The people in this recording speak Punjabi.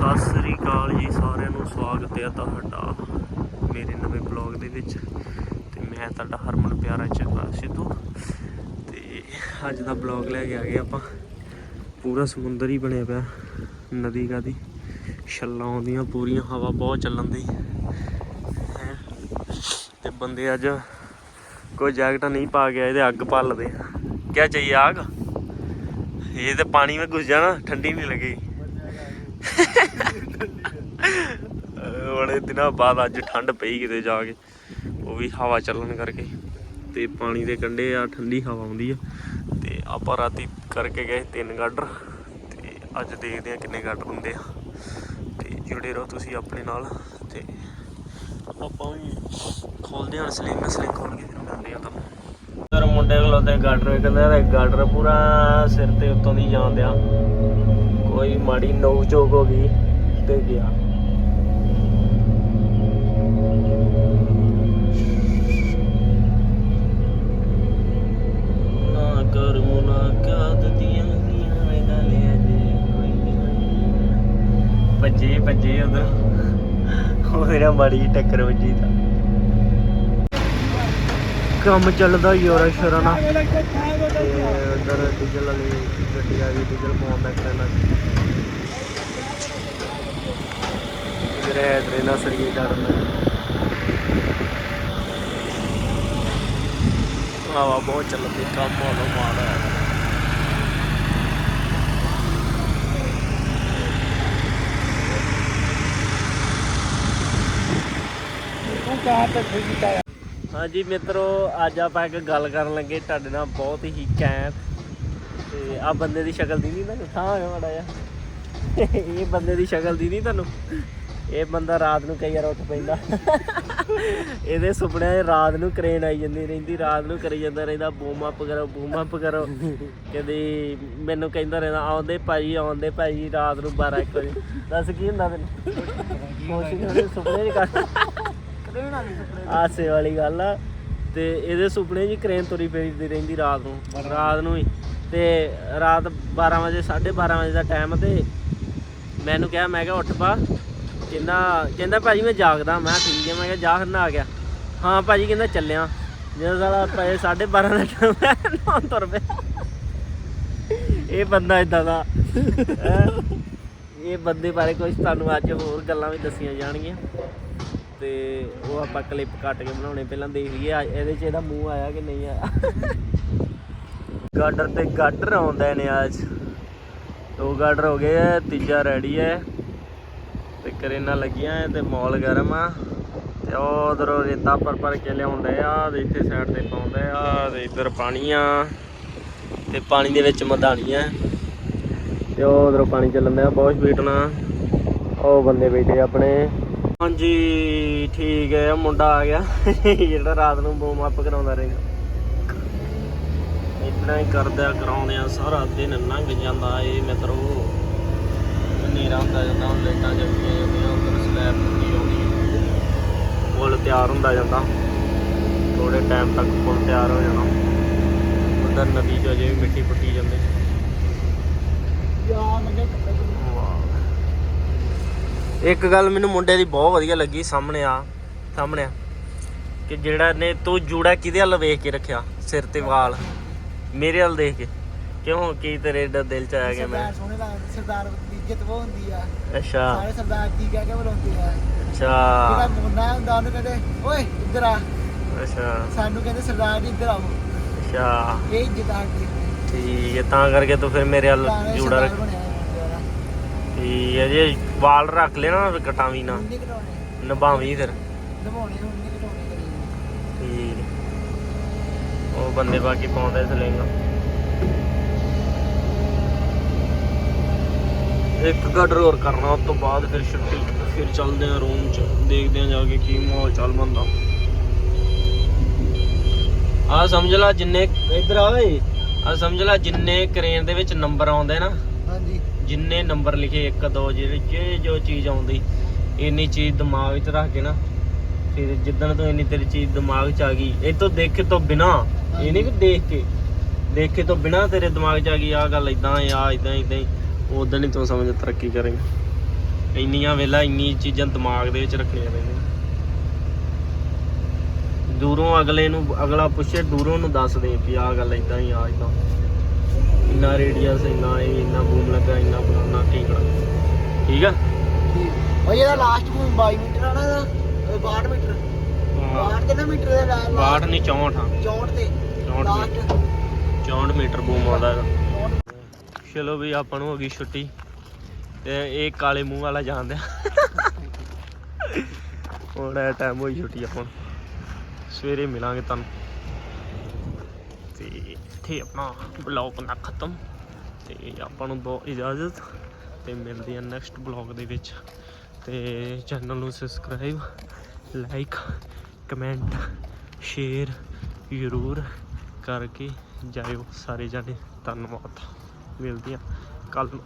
ਸਤਿ ਸ੍ਰੀ ਅਕਾਲ ਜੀ ਸਾਰਿਆਂ ਨੂੰ, ਸਵਾਗਤ ਹੈ ਤੁਹਾਡਾ ਮੇਰੇ ਨਵੇਂ ਬਲੌਗ ਦੇ ਵਿੱਚ। ਤੇ ਮੈਂ ਤੁਹਾਡਾ ਹਰਮਨ ਪਿਆਰਾ ਚੱਕਾ ਸਿੱਧੂ। ਤੇ ਅੱਜ ਦਾ ਬਲੌਗ ਲੈ ਕੇ ਆ ਗਏ ਆਪਾਂ। ਪੂਰਾ ਸਮੁੰਦਰ ਹੀ ਬਣਿਆ ਪਿਆ, ਨਦੀ ਕਾ ਛੱਲਾਂ ਆਉਂਦੀਆਂ, ਪੂਰੀਆਂ ਹਵਾ ਬਹੁਤ ਚੱਲਣ ਦੀ। ਹੈਂ। ਤੇ ਬੰਦੇ ਅੱਜ ਕੋਈ ਜੈਕਟਾਂ ਨਹੀਂ ਪਾ ਗਿਆ ਇਹਦੇ ਅੱਗ ਪੱਲਦੇ ਕਿਆ ਚਾਹੀਏ ਆਗ? ਇਹ ਤੇ ਪਾਣੀ ਵਿੱਚ ਘੁਸ ਜਾਣਾ, ਠੰਡੀ ਨਹੀਂ ਲੱਗੇਗੀ ਬੜੇ ਦਿਨਾਂ ਬਾਅਦ ਅੱਜ ਠੰਡ ਪਈ ਕਿਤੇ ਜਾ ਕੇ। ਉਹ ਵੀ ਹਵਾ ਚੱਲਣ ਕਰਕੇ। ਤੇ ਪਾਣੀ ਦੇ ਕੰਢੇ ਆ, ਠੰਡੀ ਹਵਾ ਆਉਂਦੀ ਆ। ਤੇ ਆਪਾਂ ਰਾਤੀ ਕਰਕੇ ਗਏ ਤਿੰਨ ਗਾਡਰ ਤੇ ਅੱਜ ਦੇਖਦੇ ਆ ਕਿੰਨੇ ਗਾਡਰ ਹੁੰਦੇ ਆ। ਤੇ ਜੁੜੇ ਰਹੋ ਤੁਸੀਂ ਆਪਣੇ ਨਾਲ। ਤੇ ਆਪਾਂ ਵੀ ਖੋਲਦੇ ਹਾਂ ਸਲਿੰਗ ਸਲਿੰਗ ਖੋਲ ਕੇ ਫਿਰ ਮਿਲਦੇ ਆ ਤੁਹਾਨੂੰ। ਉਧਰ ਮੁੰਡੇ ਕੋਲ ਤੇ ਗਾਡਰ ਕਹਿੰਦਾ ਗਾਡਰ ਪੂਰਾ ਸਿਰ ਤੇ ਉੱਤੋਂ ਦੀ ਜਾਂਦਿਆ। ਕੋਈ ਮਾੜੀ ਨੋਕ ਚੋਕ ਹੋ ਗਈ ਤੇ ਗਿਆ। ਭੱਜੇ ਭੱਜੇ ਉਧਰ। ਉਹ ਮੇਰਾ ਮਾੜੀ ਟੱਕਰ ਵੱਜੀ ਤਾਂ। ਕੰਮ ਚੱਲਦਾ ਯੋਰਾ ਸ਼ੋਰਾ ਨਾਲ। ਉਧਰ ਡੀਜ਼ਲ ਵਾਲੀ ਗੱਡੀ ਆ ਗਈ ਡੀਜ਼ਲ ਪਾਉਣ ਦਾ ਕਰਨਾ ਜਿਹੜੇ ਟ੍ਰੇਨਾਂ ਸਰੀਏ ਚੜਨ ਹਵਾ ਬਹੁਤ ਚੱਲਦੀ, ਕੰਮ ਹੋਣਾ ਮਾਰਾ ਤੂੰ ਕਹਾਂ ਤੱਕ ਕੀਤਾ ਹੈ ਹਾਂਜੀ ਮਿੱਤਰੋ, ਅੱਜ ਆਪਾਂ ਇੱਕ ਗੱਲ ਕਰਨ ਲੱਗੇ, ਤੁਹਾਡੇ ਨਾਲ ਬਹੁਤ ਹੀ ਕੈਂਟ। ਤੇ ਆ ਬੰਦੇ ਦੀ ਸ਼ਕਲ ਦੀ ਨਹੀਂ ਤੁਹਾਨੂੰ ਥਾਂ ਹੋਇਆ ਮਾੜਾ ਜਿਹਾ। ਇਹ ਬੰਦੇ ਦੀ ਸ਼ਕਲ ਦੀ ਨਹੀਂ ਤੁਹਾਨੂੰ। ਇਹ ਬੰਦਾ ਰਾਤ ਨੂੰ ਕਈ ਵਾਰ ਉੱਠ ਪੈਂਦਾ। ਇਹਦੇ ਸੁਪਨਿਆਂ 'ਚ ਰਾਤ ਨੂੰ ਕਰੇਨ ਆਈ ਜਾਂਦੀ ਰਹਿੰਦੀ, ਰਾਤ ਨੂੰ ਕਰੀ ਜਾਂਦਾ ਰਹਿੰਦਾ ਬੂਮ ਅਪ ਕਰੋ ਬੂਮ ਅਪ ਕਰੋ। ਕਦੇ ਮੈਨੂੰ ਕਹਿੰਦਾ ਰਹਿੰਦਾ, ਆਉਂਦੇ ਭਾਈ ਆਉਂਦੇ ਭਾਈ, ਰਾਤ ਨੂੰ 12 1 ਵਜੇ। ਦੱਸ ਕੀ ਹੁੰਦਾ ਤੈਨੂੰ? ਕੁਛ ਨਹੀਂ, ਉਹਦੇ ਸੁਪਨੇ ਨਹੀਂ ਸੁਪਨੇ ਹਾਸੇ ਵਾਲੀ ਗੱਲ ਆ। ਤੇ ਇਹਦੇ ਸੁਪਨੇ ਜੀ ਕਰੇਨ ਤੁਰੀ ਫਿਰਦੀ ਰਹਿੰਦੀ ਰਾਤ ਨੂੰ ਰਾਤ ਨੂੰ ਹੀ। ਤੇ ਰਾਤ 12 ਵਜੇ 12:30 ਵਜੇ ਦਾ ਟਾਈਮ ਤੇ ਮੈਨੂੰ ਕਿਹਾ, ਮੈਂ ਕਿਹਾ, ਉੱਠ ਪਾ। ਕਹਿੰਦਾ ਕਹਿੰਦਾ, ਭਾਜੀ, ਮੈਂ ਜਾਗਦਾ। ਮੈਂ ਠੀਕ ਹੈ। ਮੈਂ ਕਿਹਾ, ਜਾ ਫਿਰ ਨਾ ਆ। ਗਿਆ ਹਾਂ, ਭਾਜੀ ਕਹਿੰਦਾ, ਚੱਲਿਆ। ਜਦੋਂ ਸਾਲਾ ਪਏ 12:30 ਦਾ ਟਾਈਮ ਹੈ ਨਾ ਤੁਰ ਪਿਆ। ਇਹ ਬੰਦਾ ਇਦਾਂ ਦਾ। ਇਹ ਬੰਦੇ ਬਾਰੇ ਕੁਝ ਤੁਹਾਨੂੰ ਅੱਜ ਹੋਰ ਗੱਲਾਂ ਵੀ ਦੱਸੀਆਂ ਜਾਣਗੀਆਂ। ਤੇ ਉਹ ਆਪਾਂ ਕਲਿੱਪ ਕੱਟ ਕੇ ਬਣਾਉਣੇ ਪਹਿਲਾਂ ਦੇਖ ਲਈਏ, ਆ- ਇਹਦੇ 'ਚ ਇਹਦਾ ਮੂੰਹ ਆਇਆ ਕਿ ਨਹੀਂ ਆਇਆ? ਗਾਡਰ ਤੇ ਗਾਡਰ ਆਉਂਦੇ ਨੇ ਅੱਜ। ਦੋ ਗਾਡਰ ਹੋ ਗਏ ਆ, ਤੀਜਾ ਰੈਡੀ ਹੈ ਤੇ ਕਰੇਨਾ ਲੱਗੀਆਂ ਐ ਤੇ ਮੌਲ ਗਰਮ ਆ। ਤੇ ਉਹ ਉਧਰੋਂ ਰੇਤਾ ਪਰ ਪਰ ਕੇ ਲਿਆਉਂਦੇ ਆ, ਤੇ ਇੱਥੇ ਸਾਈਡ ਤੇ ਪਾਉਂਦੇ ਆ, ਤੇ ਇੱਧਰ ਪਾਣੀ ਆ। ਤੇ ਪਾਣੀ ਦੇ ਵਿੱਚ ਮਧਾਣੀ ਆ। ਤੇ ਉਹ ਉਧਰੋਂ ਪਾਣੀ ਚੱਲਣ ਦਿਆ, ਬਹੁਤ ਸਪੀਡ ਨਾਲ। ਉਹ ਬੰਦੇ ਬੈਠੇ ਆਪਣੇ। ਹਾਂਜੀ, ਠੀਕ ਹੈ, ਮੁੰਡਾ ਆ ਗਿਆ। ਜਿਹੜਾ ਰਾਤ ਨੂੰ ਬੂਮ ਅਪ ਕਰਾਉਂਦਾ ਰਹੇਗਾ। ਇਤਨਾ ਹੀ ਕਰਦਿਆ ਕਰਾਉਂਦੇ ਆ ਸਾਰਾ ਦਿਨ ਲੰਘ ਜਾਂਦਾ ਏ ਮਿੱਤਰੋ। ਹਨੇਰਾ ਹੁੰਦਾ ਜਾਂਦਾ ਹੁਣ ਲਾਈਟਾਂ ਜਗਦੀਆਂ ਜਾਂਦੀਆਂ ਉਧਰ ਸਲੈਬ ਟੁੱਟੀ ਆਉਂਦੀ ਪੁਲ ਤਿਆਰ ਹੁੰਦਾ ਜਾਂਦਾ। ਥੋੜੇ ਟਾਈਮ ਤੱਕ ਪੁਲ ਤਿਆਰ ਹੋ ਜਾਣਾ। ਉਧਰ ਨਦੀ 'ਚ ਅਜੇ ਵੀ ਮਿੱਟੀ ਪੁੱਟੀ ਜਾਂਦੀ। ਯਾਰ, ਮੈਂ ਇੱਕ ਗੱਲ ਮੈਨੂੰ ਮੁੰਡੇ ਦੀ ਬਹੁਤ ਵਧੀਆ ਲੱਗੀ ਸਾਹਮਣੇ ਆ ਸਾਹਮਣੇ ਆ ਕਿ ਜਿਹੜਾ ਨੇ ਤੂੰ ਜੂੜਾ ਕਿਹਦੇ ਵੱਲ ਵੇਖ ਕੇ ਰੱਖਿਆ? ਸਿਰ ਤੇ ਵਾਲ। ਮੇਰੇ ਵੱਲ ਦੇਖ ਕੇ। ਕਿਉਂ? ਕੀ ਤੇਰੇ ਦ- ਦਿਲ ਚ ਆਇਆ ਕਿ ਮੈਂ? ਸਰਦਾਰ ਸੋਹਣੇ ਲੱਗਦੇ ਸਰਦਾਰ ਦੀ ਇੱਜ਼ਤ ਉਹ ਹੁੰਦੀ ਆ। ਅੱਛਾ। ਸਾਰੇ ਸਰਦਾਰ ਕੀ ਕਹਿ ਕੇ ਬੁਲਾਉਂਦੇ ਆ। ਜਿਹੜਾ ਅੱਛਾ ਮੁੰਡਾ ਹੁੰਦਾ ਉਹਨੂੰ ਕਹਿੰਦੇ ਓਏ ਇੱਧਰ ਆ। ਅੱਛਾ। ਸਾਨੂੰ ਕਹਿੰਦੇ ਸਰਦਾਰ ਜੀ ਇੱਧਰ ਆਓ। ਅੱਛਾ। ਇਹ ਇੱਜ਼ਤ ਆ ਠੀਕ ਹੈ ਤਾਂ ਕਰਕੇ ਤੂੰ ਫਿਰ ਮੇਰੇ ਵੱਲ ਜੂੜਾ ਰੱਖ ਠੀਕ ਹੈ ਜੇ ਵਾਲ ਰੱਖ ਲੈਣਾ ਕਟਾਵੀ ਨਾ। ਹੁਣ ਨਹੀਂ ਨਿਭਾਵੀਂ ਫਿਰ। ਨਿਭਾਉਣੇ ਹੁਣ ਨਹੀਂ ਘਟਾਉਣੇ ਕਰੀ। ਠੀਕ ਹੈ। ਉਹ ਬੰਦੇ ਬਾਕੀ ਪਾਉਂਦੇ ਸਲਿੰਗ। ਇੱਕ ਗਾਡਰ ਹੋਰ ਕਰਨਾ ਉਸ ਤੋਂ ਬਾਅਦ ਫਿਰ ਛੁੱਟੀ। ਫਿਰ ਚੱਲਦੇ ਆ ਰੂਮ ਚ। ਦੇਖਦੇ ਆ ਜਾ ਕੇ ਕੀ ਮਾਹੌਲ ਚੱਲ ਬੰਦਾ ਆ ਸਮਝ ਲੈ ਜਿੰਨੇ ਇੱਧਰ ਆ ਓਏ। ਆ ਸਮਝ ਲੈ ਜਿੰਨੇ ਕਰੇਨ ਦੇ ਵਿੱਚ ਨੰਬਰ ਆਉਂਦੇ ਨਾ। ਜਿੰਨੇ ਨੰਬਰ ਲਿਖੇ 1 2 ਜਿਹੜੇ ਜੇ ਜੋ ਚੀਜ਼ ਆਉਂਦੀ, ਇੰਨੀ ਚੀਜ਼ ਦਿਮਾਗ ਚ ਰੱਖ ਕੇ ਨਾ, ਫਿਰ ਜਿੱਦਣ ਤੋਂ ਇੰਨੀ ਤੇਰੀ ਚੀਜ਼ ਦਿਮਾਗ 'ਚ ਆ ਗਈ, ਇਹ ਤੋਂ ਦੇਖੇ ਤੋਂ ਬਿਨਾ, ਇਹ ਨਹੀਂ ਕਿ ਦੇਖ ਕੇ, ਦੇਖੇ ਤੋਂ ਬਿਨਾ ਤੇਰੇ ਦਿਮਾਗ 'ਚ ਆ ਗਈ ਆ ਗੱਲ ਇਦਾਂ ਆ ਇਦਾਂ ਇਦਾਂ ਉਦੋਂ ਹੀ ਤੂੰ ਸਮਝ ਤਰੱਕੀ ਕਰੇਂਗਾ। ਇੰਨੀਆਂ ਵੇਲਾ ਇੰਨੀ ਚੀਜ਼ਾਂ ਦਿਮਾਗ ਦੇ ਵਿੱਚ ਰੱਖਣੀਆਂ ਪੈਂਦੀਆਂ। ਦੂਰੋਂ ਅਗਲੇ ਨੂੰ, ਅਗਲਾ ਪੁੱਛੇ, ਦੂਰੋਂ ਨੂੰ ਦੱਸ ਦੇ ਵੀ ਆਹ ਗੱਲ ਇਦਾਂ ਹੀ ਆ ਇਦਾਂ ਇੰਨਾ ਰੇਡੀਅਸ ਇੰਨਾ ਇਹ ਇੰਨਾ ਬੂਮ ਲੱਗਾ ਇੰਨਾ ਫਲਾਣਾ ਠੀਕੜਾ ਠੀਕ ਆ? ਉਹ ਇਹਦਾ ਲਾਸਟ ਨੂੰ 22 ਮੀਟਰ ਆ ਨਾ ਇਹਦਾ 62 ਮੀਟਰ। 62 ਕਿੰਨਾ ਮੀਟਰ ਦਾ ਲਾ- 62 ਨਹੀਂ 64 ਆ। 64 ਤੇ। 64 ਲਾਸਟ 64 ਮੀਟਰ ਬੂਮ ਆਉਂਦਾ ਹੈਗਾ ਚਲੋ ਵੀ ਆਪਾਂ ਨੂੰ ਹੋ ਗਈ ਛੁੱਟੀ। ਤੇ ਇਹ ਕਾਲੇ ਮੂੰਹ ਵਾਲਾ ਜਾਣਦੇ। ਹੁਣ ਟਾਈਮ ਹੋਈ ਛੁੱਟੀ ਆਪਾਂ ਨੂੰ। ਸਵੇਰੇ ਮਿਲਾਂਗੇ ਤੁਹਾਨੂੰ। ਤੇ ਇੱਥੇ ਆਪਣਾ ਬਲੌਗ ਨਾ ਖਤਮ ਤੇ ਆਪਾਂ ਨੂੰ ਬਹੁਤ ਇਜਾਜ਼ਤ ਤੇ ਮਿਲਦੇ ਆ ਨੈਕਸਟ ਬਲੌਗ ਦੇ ਵਿੱਚ ਤੇ ਚੈਨਲ ਨੂੰ ਸਬਸਕ੍ਰਾਈਬ ਲਾਈਕ ਕਮੈਂਟ ਸ਼ੇਅਰ ਜ਼ਰੂਰ ਕਰਕੇ ਜਾਇਓ ਸਾਰੇ ਜਾਣੇ। ਧੰਨਵਾਦ। ਮਿਲਦੇ ਆ ਕੱਲ ਨੂੰ।